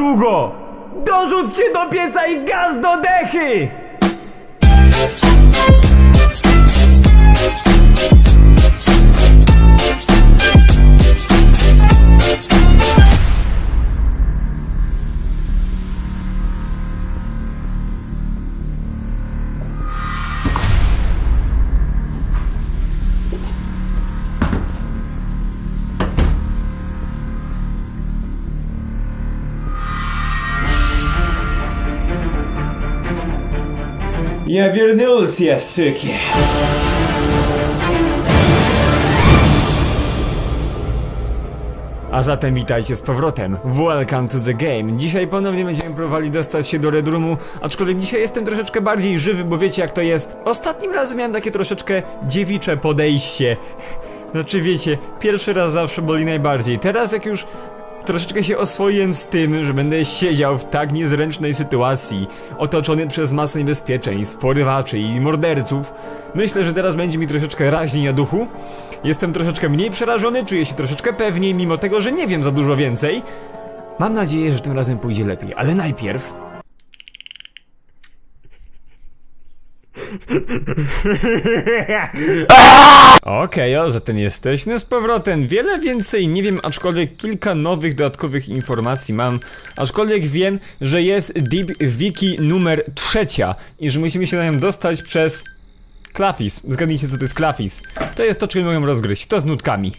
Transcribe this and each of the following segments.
Długo? Dorzućcie do pieca i gaz do dechy! Я вернулся, суки. A zatem witajcie z powrotem. Welcome to the game. Dzisiaj ponownie będziemy próbowali dostać się do Red Roomu, aczkolwiek dzisiaj jestem troszeczkę bardziej żywy, bo wiecie jak to jest. Ostatnim razem miałem takie troszeczkę dziewicze podejście. Znaczy wiecie, pierwszy raz zawsze boli najbardziej. Teraz jak już troszeczkę się oswoiłem z tym, że będę siedział w tak niezręcznej sytuacji, otoczony przez masę niebezpieczeństw, porywaczy i morderców, myślę, że teraz będzie mi troszeczkę raźniej na duchu. Jestem troszeczkę mniej przerażony, czuję się troszeczkę pewniej, mimo tego, że nie wiem za dużo więcej. Mam nadzieję, że tym razem pójdzie lepiej, ale najpierw... Okej, o, zatem jesteśmy z powrotem. Wiele więcej nie wiem, aczkolwiek kilka nowych dodatkowych informacji mam. Aczkolwiek wiem, że jest Deep Wiki numer trzecia i że musimy się na nią dostać przez Klafis. Zgadnijcie, co to jest Klafis. To jest to, czego mogę rozgryźć. To z nutkami.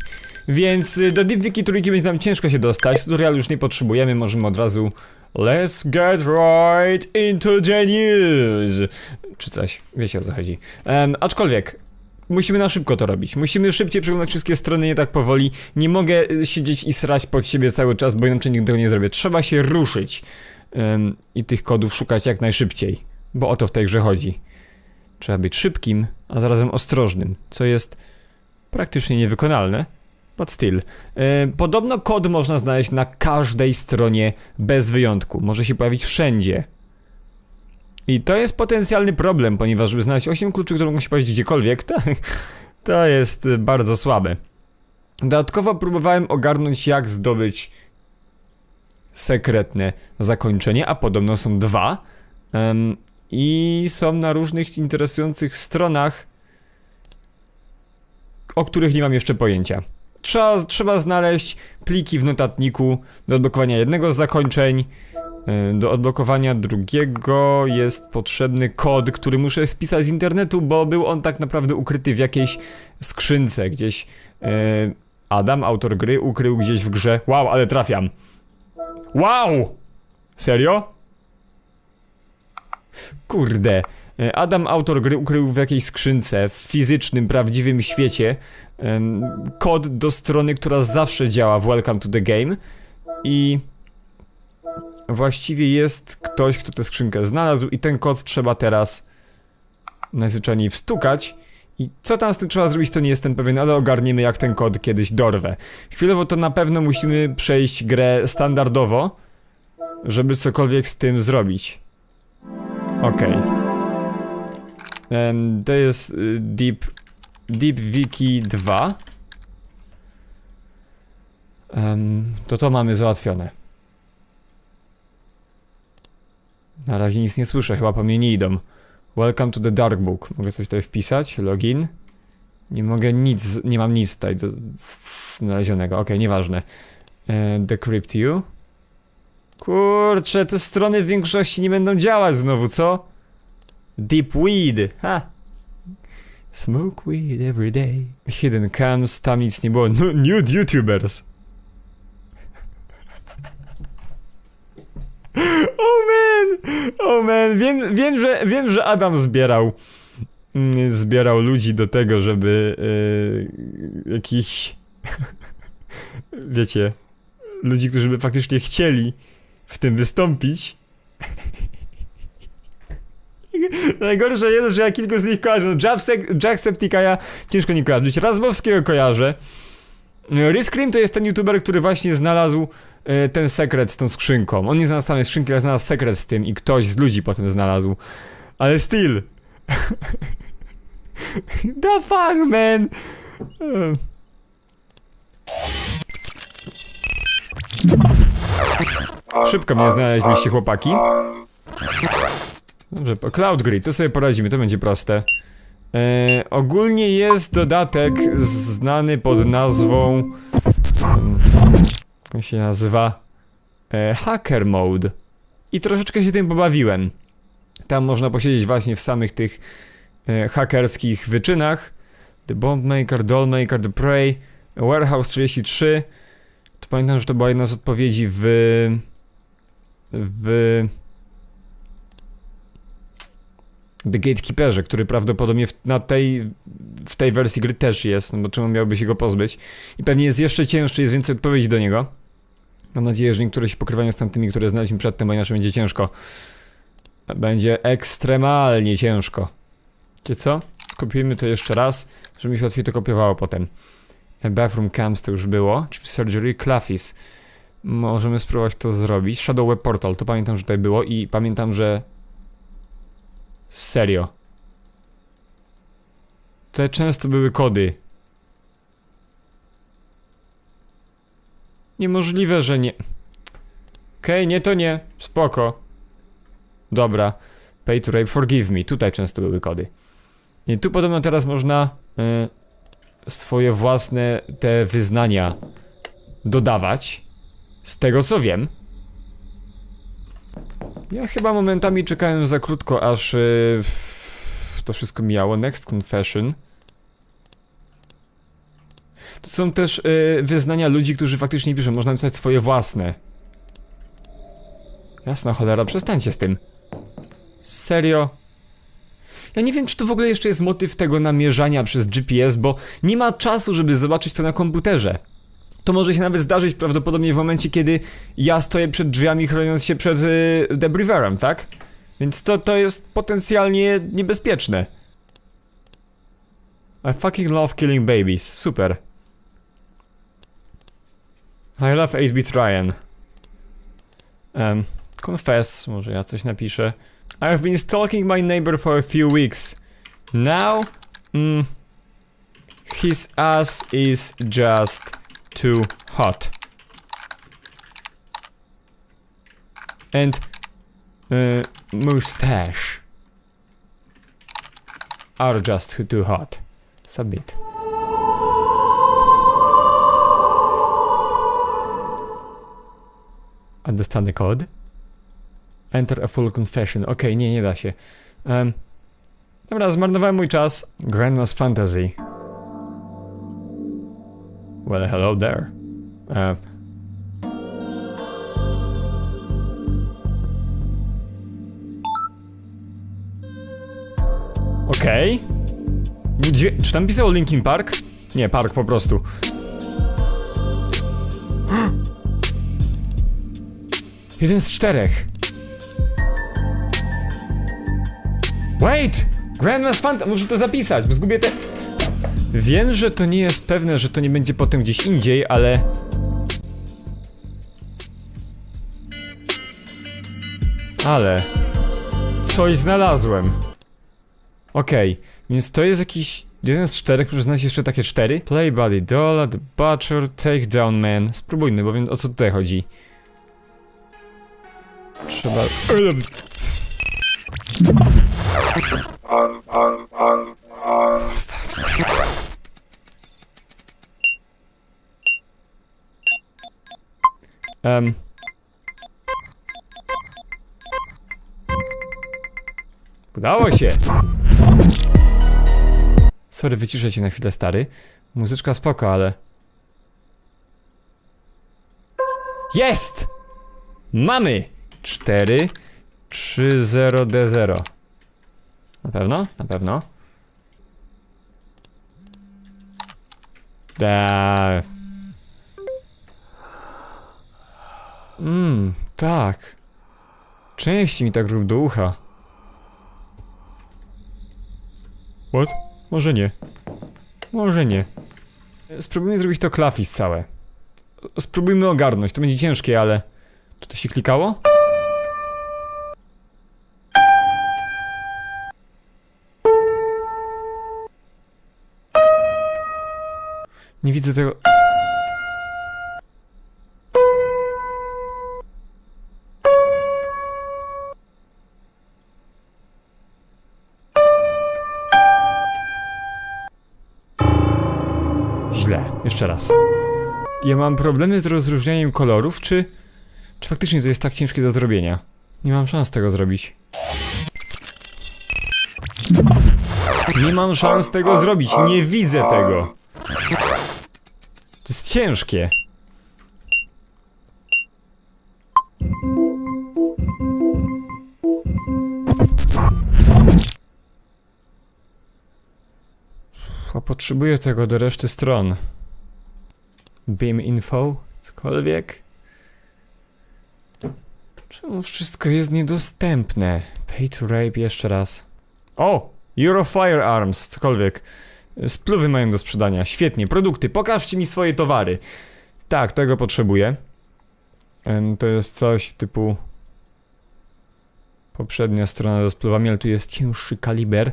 Więc y, do Deep Wiki trójki będzie nam ciężko się dostać. Tutorial już nie potrzebujemy, możemy od razu Let's get right into the news. Czy coś, wiecie o co chodzi. Em, aczkolwiek, musimy na szybko to robić. Musimy szybciej przeglądać wszystkie strony, nie tak powoli. Nie mogę y, siedzieć i srać pod siebie cały czas, bo inaczej nigdy tego nie zrobię. Trzeba się ruszyć. Em, I tych kodów szukać jak najszybciej. Bo o to w tej grze chodzi. Trzeba być szybkim, a zarazem ostrożnym, co jest praktycznie niewykonalne. But still. E, podobno kod można znaleźć na każdej stronie bez wyjątku. Może się pojawić wszędzie. I to jest potencjalny problem, ponieważ żeby znaleźć 8 kluczy, które mogą się pojawić gdziekolwiek, to, to jest y, bardzo słabe. Dodatkowo próbowałem ogarnąć jak zdobyć sekretne zakończenie, a podobno są dwa. Em, I są na różnych interesujących stronach, o których nie mam jeszcze pojęcia. Trzeba, trzeba znaleźć pliki w notatniku do odblokowania jednego z zakończeń. Yy, Do odblokowania drugiego jest potrzebny kod, który muszę spisać z internetu, bo był on tak naprawdę ukryty w jakiejś skrzynce gdzieś. Yy, Adam, autor gry, ukrył gdzieś w grze. Wow, ale trafiam. Wow! Serio? Kurde. E, Adam, autor gry, ukrył w jakiejś skrzynce, w fizycznym, prawdziwym świecie kod do strony, która zawsze działa w Welcome to the Game i właściwie jest ktoś, kto tę skrzynkę znalazł i ten kod trzeba teraz najzwyczajniej wstukać i co tam z tym trzeba zrobić, to nie jestem pewien, ale ogarniemy jak ten kod kiedyś dorwę. Chwilowo to na pewno musimy przejść grę standardowo, żeby cokolwiek z tym zrobić. Okej. Em, To jest y, Deep, Deep Wiki 2. Em, to to mamy załatwione. Na razie nic nie słyszę, chyba po mnie nie idą. Welcome to the Dark Book. Mogę coś tutaj wpisać? Login? Nie mogę nic, nie mam nic tutaj do, znalezionego. Okej, nieważne. E, decrypt you. Kurczę, te strony w większości nie będą działać znowu, co? Deep weed, ha! Smoke weed every day. Hidden cams, tam nic nie było. No, nude YouTubers. Oh man! Oh man, wiem, wiem, że, wiem, że Adam zbierał mm, zbierał ludzi do tego, żeby yy, jakiś wiecie, ludzi, którzy by faktycznie chcieli w tym wystąpić. Najgorsze jest, że ja kilku z nich kojarzę. No, Jacksep- Jackseptice'a ciężko nie kojarzyć. Razbowskiego kojarzę. Riscream to jest ten youtuber, który właśnie znalazł e, ten sekret z tą skrzynką. On nie znalazł samej skrzynki, ale znalazł sekret z tym i ktoś z ludzi potem znalazł. Ale still. The fuck, man? E. Szybko mnie znaleźliście, chłopaki. Dobrze, Cloud Grid, to sobie poradzimy, to będzie proste. E, ogólnie jest dodatek znany pod nazwą... Jak on się nazywa? E, Hacker Mode. I troszeczkę się tym pobawiłem. Tam można posiedzieć właśnie w samych tych e, hakerskich wyczynach. The Bomb Maker, Doll Maker, The Prey, Warehouse 33. To pamiętam, że to była jedna z odpowiedzi w... w... The Gatekeeperze, który prawdopodobnie w, na tej, w tej wersji gry też jest, no bo czemu miałby się go pozbyć? I pewnie jest jeszcze cięższy, jest więcej odpowiedzi do niego. Mam nadzieję, że niektóre się pokrywają z tamtymi, które znaliśmy przedtem, bo inaczej będzie ciężko. Będzie ekstremalnie ciężko. Wiecie co? Skopiujmy to jeszcze raz, żeby mi się łatwiej to kopiowało potem. Bathroom Camps to już było. Chip Surgery, Clafis. Możemy spróbować to zrobić. Shadow Web Portal, to pamiętam, że tutaj było i pamiętam, że... Serio. Tutaj często były kody. Niemożliwe, że nie. Okej, nie to nie. Spoko. Dobra. Pay to rape, forgive me. Tutaj często były kody. I tu podobno teraz można y, swoje własne te wyznania dodawać. Z tego co wiem. Ja chyba momentami czekałem za krótko, aż y, to wszystko mijało. Next confession. To są też y, wyznania ludzi, którzy faktycznie piszą. Można pisać swoje własne. Jasna cholera, przestańcie z tym. Serio? Ja nie wiem, czy to w ogóle jeszcze jest motyw tego namierzania przez GPS, bo nie ma czasu, żeby zobaczyć to na komputerze. To może się nawet zdarzyć prawdopodobnie w momencie, kiedy ja stoję przed drzwiami, chroniąc się przed y, debriverem, tak? Więc to, to jest potencjalnie niebezpieczne. I fucking love killing babies. Super. I love 8-bit Ryan. Um, confess, może ja coś napiszę. I've been stalking my neighbor for a few weeks. Now, mm, his ass is just too hot. And uh, mustache are just too hot. Submit. Understand the code? Enter a full confession. Okej, nie, nie da się. Um, dobra, zmarnowałem mój czas. Grandma's Fantasy. Well, hello there. Uh, Okej. Okay. Czy tam pisało Linkin Park? Nie, Park po prostu. Jeden z czterech. Wait! Grandma's Fanta, muszę to zapisać, bo zgubię te... Wiem, że to nie jest pewne, że to nie będzie potem gdzieś indziej, ale... Ale... Coś znalazłem. Okej, więc to jest jakiś... Jeden z czterech, który znacie jeszcze takie cztery? Play Buddy Dolla, The Butcher, Take Down Man. Spróbujmy, bo wiem o co tutaj chodzi. Trzeba... Um. Udało się! Sorry, wyciszę cię na chwilę, stary. Muzyczka spoko, ale... Jest! Mamy! 4 3 0 D 0 Na pewno? Na pewno. Da. Mmm, tak. Części mi tak rób do ucha. What? Może nie. Może nie. Spróbujmy zrobić to klafis całe. Spróbujmy ogarnąć. To będzie ciężkie, ale... Czy to się klikało? Nie widzę tego. Źle. Jeszcze raz. Ja mam problemy z rozróżnianiem kolorów, czy... Czy faktycznie to jest tak ciężkie do zrobienia? Nie mam szans tego zrobić. Nie mam szans tego zrobić, nie widzę tego. To jest ciężkie. Potrzebuję tego do reszty stron. Beam info? Cokolwiek? Czemu wszystko jest niedostępne? Pay to rape jeszcze raz. O! Euro Firearms, cokolwiek. Spluwy mają do sprzedania. Świetnie. Produkty. Pokażcie mi swoje towary. Tak, tego potrzebuję. To jest coś typu... Poprzednia strona ze spluwami, ale tu jest cięższy kaliber.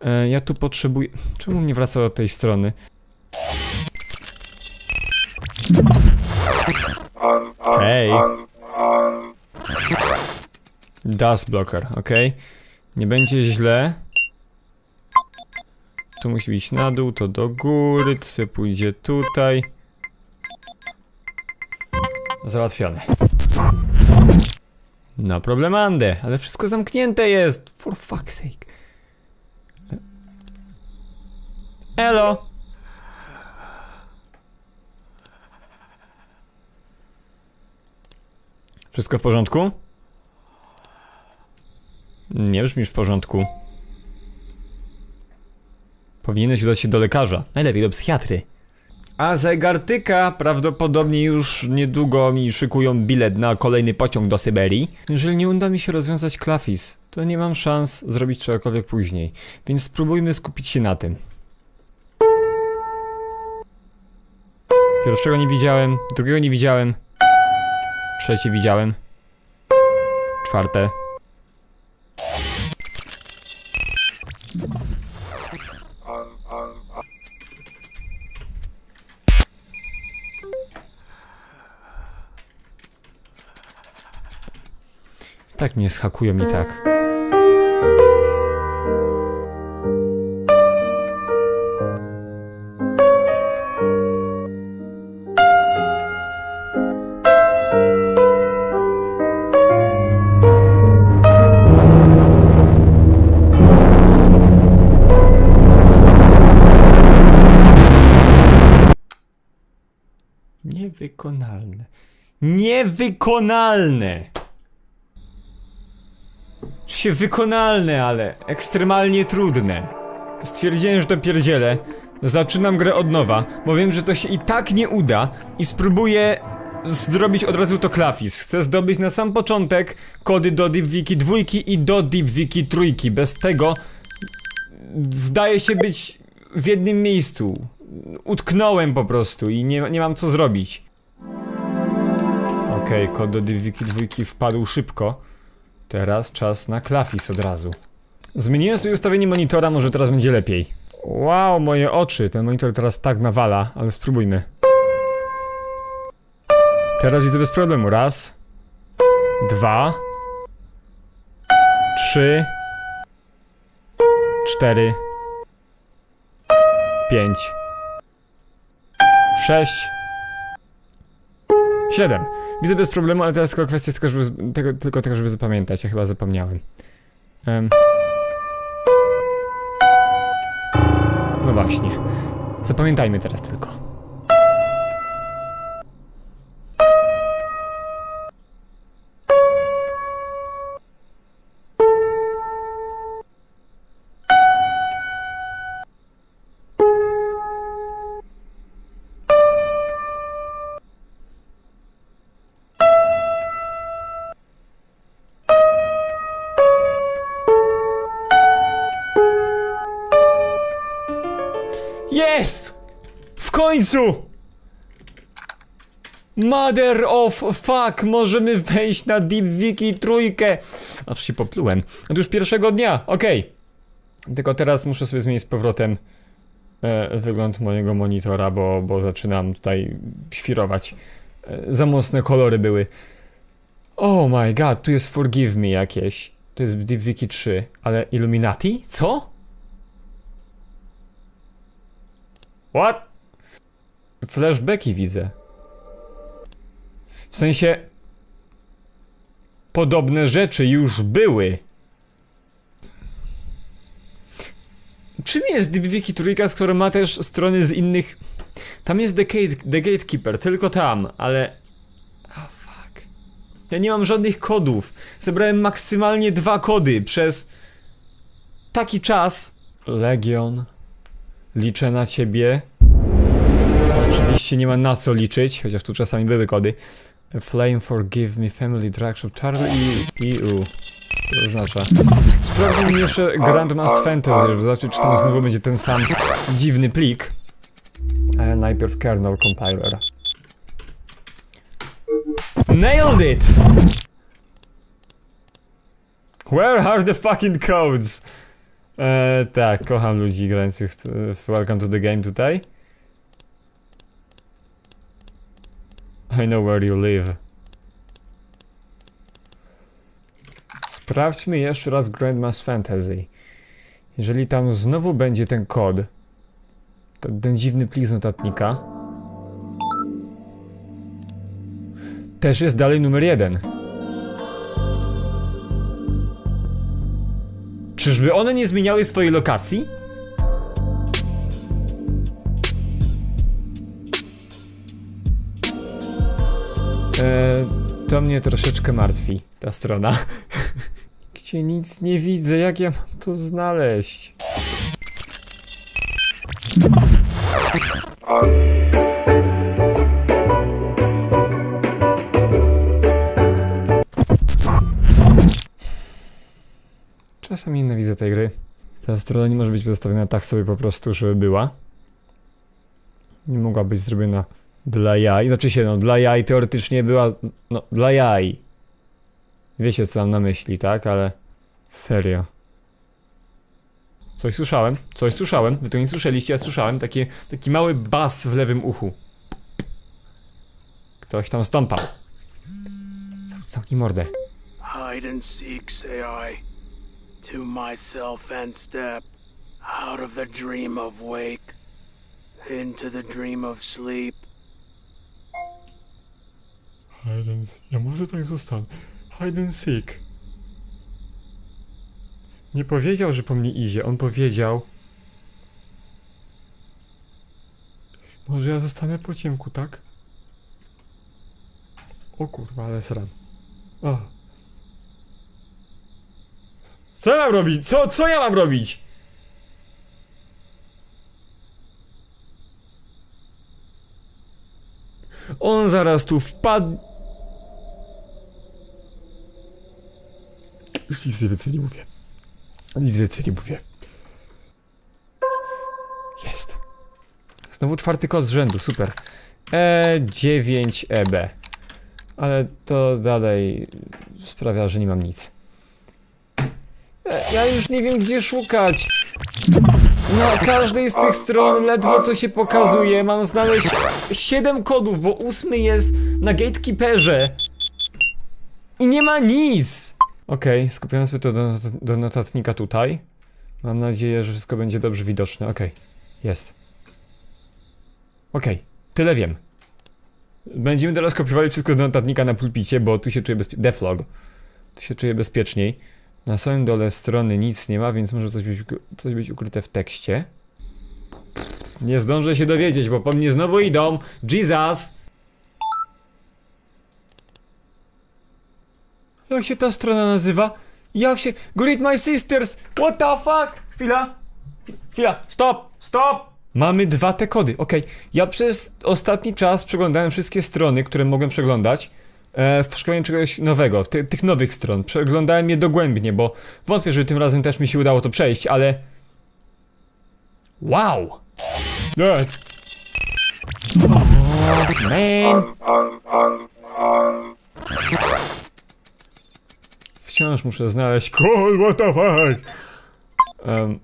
E, Ja tu potrzebuję... Czemu mnie wraca do tej strony? Hej! Dust blocker, ok? Nie będzie źle. Tu musi być na dół, to do góry, to sobie pójdzie tutaj. Załatwione. No problemandę, ale wszystko zamknięte jest, for fuck's sake. Elo! Wszystko w porządku? Nie brzmisz w porządku. Powinieneś udać się do lekarza. Najlepiej do psychiatry. A zegartyka prawdopodobnie już niedługo mi szykują bilet na kolejny pociąg do Syberii. Jeżeli nie uda mi się rozwiązać klafis, to nie mam szans zrobić czegokolwiek później. Więc spróbujmy skupić się na tym. Pierwszego nie widziałem, drugiego nie widziałem. Trzecie widziałem. Czwarte. Tak mnie schakują i tak. Niewykonalne. Niewykonalne! Się wykonalne, ale ekstremalnie trudne. Stwierdziłem, że to pierdzielę. Zaczynam grę od nowa, bo wiem, że to się i tak nie uda i spróbuję zrobić od razu to klafis. Chcę zdobyć na sam początek kody do DeepWiki 2 i do DeepWiki 3. Bez tego zdaje się być w jednym miejscu. Utknąłem po prostu i nie, nie mam co zrobić. Okej, kod do DeepWiki 2 wpadł szybko. Teraz czas na klafis od razu. Zmieniłem sobie ustawienie monitora, może teraz będzie lepiej. Wow, moje oczy, ten monitor teraz tak nawala, ale spróbujmy. Teraz widzę bez problemu. Raz, dwa, trzy, cztery, pięć, sześć, siedem. Widzę bez problemu, ale teraz tylko kwestia tylko, żeby, tego, tylko tego, żeby zapamiętać. Ja chyba zapomniałem. Em. No właśnie. Zapamiętajmy teraz tylko. Jest! W końcu! Mother of fuck! Możemy wejść na DeepWiki trójkę! Aż się poplułem. Już pierwszego dnia, okej. Tylko teraz muszę sobie zmienić z powrotem e, wygląd mojego monitora, bo, bo zaczynam tutaj świrować. E, za mocne kolory były. Oh my god, tu jest Forgive Me jakieś. To jest DeepWiki 3, ale Illuminati? Co? What? Flashbacki widzę. W sensie... Podobne rzeczy już były. Czym jest Deep Wiki trójka, skoro ma też strony z innych... Tam jest The, Gate, The Gatekeeper, tylko tam, ale... Oh fuck. Ja nie mam żadnych kodów. Zebrałem maksymalnie dwa kody przez... Taki czas. Legion. Liczę na ciebie. Oczywiście nie ma na co liczyć, chociaż tu czasami były kody. A Flame Forgive Me Family Drugs of Charlie i... i u. To oznacza. Sprawdźmy jeszcze Grandma's Fantasy, żeby zobaczyć, czy tam znowu będzie ten sam dziwny plik. E, najpierw kernel compiler. Nailed it! Where are the fucking codes? E, tak, kocham ludzi grających w, Welcome to the Game tutaj. I know where you live. Sprawdźmy jeszcze raz Grandma's Fantasy. Jeżeli tam znowu będzie ten kod, ten dziwny plik notatnika, też jest dalej numer jeden. Czyżby one nie zmieniały swojej lokacji? Eee, to mnie troszeczkę martwi, ta strona. Gdzie nic nie widzę, jak ja mam to znaleźć? Czasami nienawidzę tej gry. Ta strona nie może być pozostawiona tak sobie po prostu, żeby była. Nie mogła być zrobiona dla jaj. Znaczy się, no, dla jaj teoretycznie była, no, dla jaj. Wiecie, co mam na myśli, tak? Ale serio. Coś słyszałem, coś słyszałem. Wy to nie słyszeliście, ja słyszałem. Taki, taki mały bas w lewym uchu. Ktoś tam stąpał. Zam- Zamknij mordę. Hide and seek, say I. To myself and step out of the dream of wake into the dream of sleep. Hide and. Ja może tak zostanę. Hide and seek. Nie powiedział, że po mnie idzie. On powiedział. Może ja zostanę po ciemku, tak? O kurwa, ale sram. O. Co ja mam robić? Co, co ja mam robić? On zaraz tu wpadł. Już nic więcej nie mówię. Nic więcej nie mówię. Jest. Znowu czwarty kod z rzędu, super. E9EB. Ale to dalej sprawia, że nie mam nic. Ja już nie wiem gdzie szukać. Na każdej z tych stron ledwo co się pokazuje. Mam znaleźć 7 kodów, bo ósmy jest na gatekeeperze. I nie ma nic! Okej, skupiam sobie to do, do notatnika tutaj. Mam nadzieję, że wszystko będzie dobrze widoczne. Okej, jest. Okej, tyle wiem. Będziemy teraz kopiowali wszystko do notatnika na pulpicie, bo tu się czuję bezpiecznie. Deflog. Tu się czuję bezpieczniej. Na samym dole strony nic nie ma, więc może coś być, coś być ukryte w tekście. Nie zdążę się dowiedzieć, bo po mnie znowu idą. Jesus! Jak się ta strona nazywa? Jak się... Greet my sisters! What the fuck? Chwila. Chwila. Stop! Stop! Mamy dwa te kody, okej. Ja przez ostatni czas przeglądałem wszystkie strony, które mogłem przeglądać. E, w poszukiwaniu czegoś nowego, ty, tych nowych stron. Przeglądałem je dogłębnie, bo wątpię, że tym razem też mi się udało to przejść, ale... Wow! Oh, man! Wciąż muszę znaleźć kod, what the fuck? Um.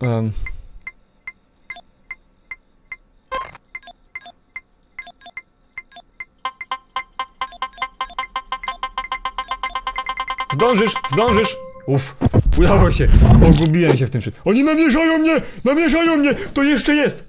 Um. Zdążysz, zdążysz! Uff. Udało się! Pogubiłem się w tym wszystkim. Oni namierzają mnie! Namierzają mnie! To jeszcze jest!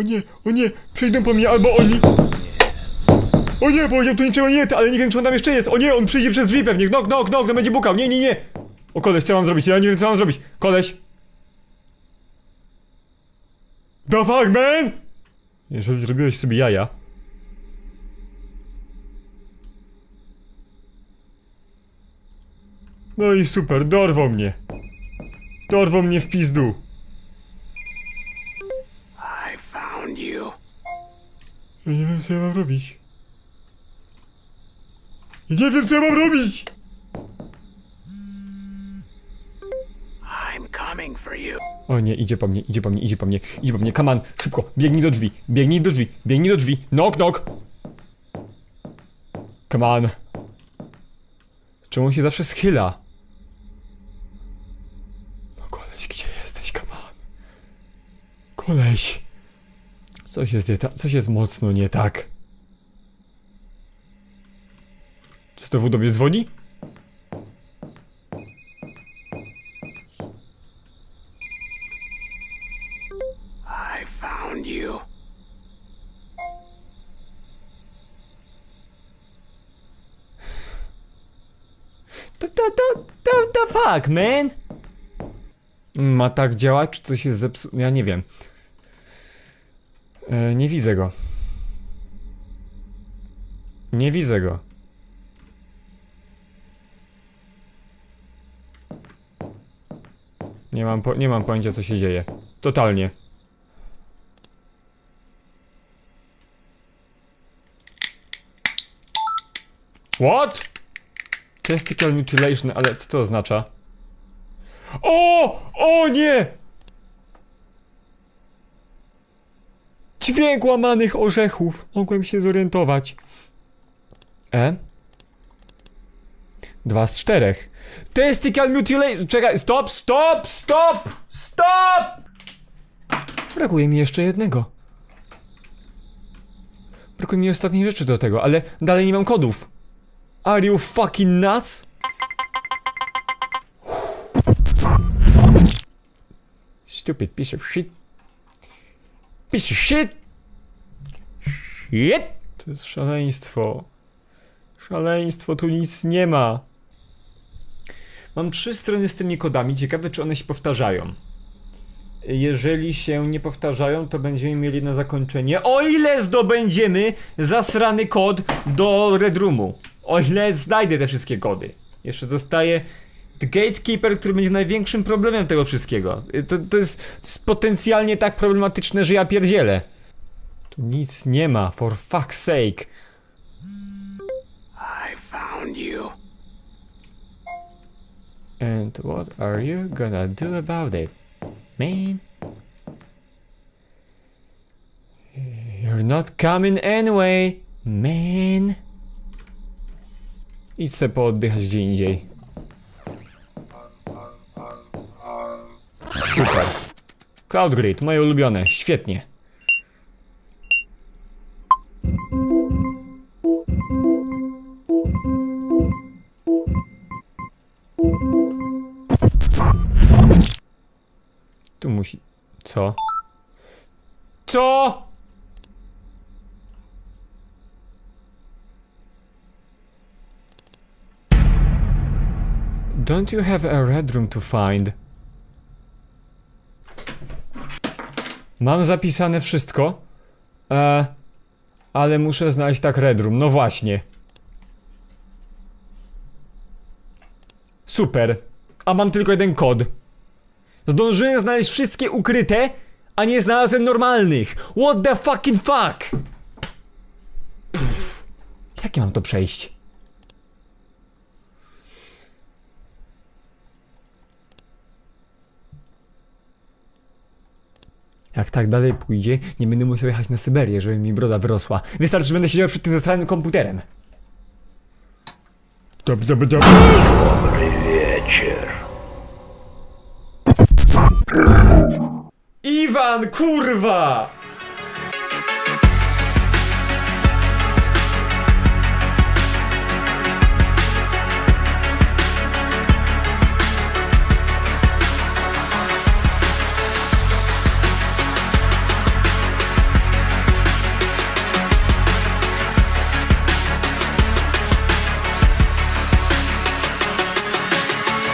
O nie, o nie! Przyjdą po mnie albo oni! O nie, powiedział tu niczego nie, ale nie wiem czy on tam jeszcze jest! O nie, on przyjdzie przez drzwi pewnie! Knok, knok, knok, no będzie bukał! Nie, nie, nie! O koleś, co mam zrobić? Ja nie wiem co mam zrobić! Koleś! The fuck, man! Jeżeli zrobiłeś sobie jaja... No i super, dorwał mnie! Dorwał mnie w pizdu! Ja nie wiem co ja mam robić. Ja nie wiem co ja mam robić! I'm coming for you. O nie, idzie po mnie, idzie po mnie, idzie po mnie, idzie po mnie, come on, szybko, biegnij do drzwi, biegnij do drzwi, biegnij do drzwi, knock, knock! Come on. Czemu on się zawsze schyla? No koleś, gdzie jesteś, come on? Koleś. Coś jest nie coś jest mocno nie tak. Czy znowu do mnie dzwoni? I found you. The, the, the, the, the fuck, man? Ma tak działać, czy coś jest zepsute? Ja nie wiem. E, nie widzę go. Nie widzę go. Nie mam, nie mam pojęcia, co się dzieje. Totalnie. What? Testicle mutilation, ale co to oznacza? O! O nie! Dźwięk łamanych orzechów. Mogłem się zorientować. E? Dwa z czterech. Testicle mutilation. Czekaj, stop, stop, stop, stop! Brakuje mi jeszcze jednego. Brakuje mi ostatniej rzeczy do tego, ale dalej nie mam kodów. Are you fucking nuts? Stupid piece of shit. Piece of shit! Shit! To jest szaleństwo. Szaleństwo, tu nic nie ma. Mam trzy strony z tymi kodami. Ciekawe, czy one się powtarzają. Jeżeli się nie powtarzają, to będziemy mieli na zakończenie. O ile zdobędziemy zasrany kod do Red Roomu. O ile znajdę te wszystkie kody. Jeszcze zostaje The Gatekeeper, który będzie największym problemem tego wszystkiego. To, to, jest, to jest potencjalnie tak problematyczne, że ja pierdzielę. Tu nic nie ma, for fuck's sake. I found you. And what are you gonna do about it, man? You're not coming anyway, man. Idź se pooddychać gdzie indziej. Super. Cloud Grid, moje ulubione, świetnie. Co? Co? Don't you have a red room to find? Mam zapisane wszystko. E, ale muszę znaleźć tak red room. No właśnie. Super. A mam tylko jeden kod. Zdążyłem znaleźć wszystkie ukryte, a nie znalazłem normalnych. What the fucking fuck? Pff. Jak ja mam to przejść? Jak tak dalej pójdzie, nie będę musiał jechać na Syberię, żeby mi broda wyrosła. Wystarczy, że będę siedział przed tym zastranym komputerem. Dobry wieczór. Iwan, kurwa!